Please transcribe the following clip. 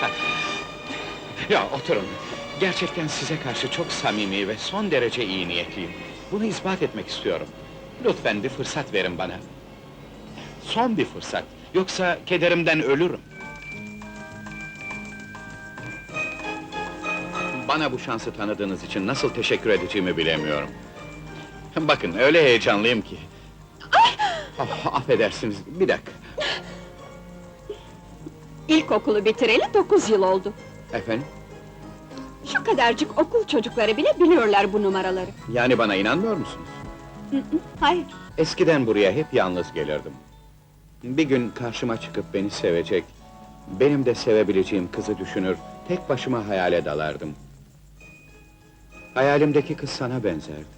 Ya oturun. Gerçekten size karşı çok samimi ve son derece iyi niyetliyim. Bunu ispat etmek istiyorum. Lütfen bir fırsat verin bana. Son bir fırsat. Yoksa kederimden ölürüm. Bana bu şansı tanıdığınız için nasıl teşekkür edeceğimi bilemiyorum. Bakın, öyle heyecanlıyım ki. Ah, affedersiniz, bir dakika. İlkokulu bitireli dokuz yıl oldu. Efendim? Şu kadarcık okul çocukları bile biliyorlar bu numaraları. Yani bana inanmıyor musunuz? Hı hı, Hayır, Eskiden buraya hep yalnız gelirdim. Bir gün karşıma çıkıp beni sevecek, benim de sevebileceğim kızı düşünür, tek başıma hayale dalardım. Hayalimdeki kız sana benzerdi.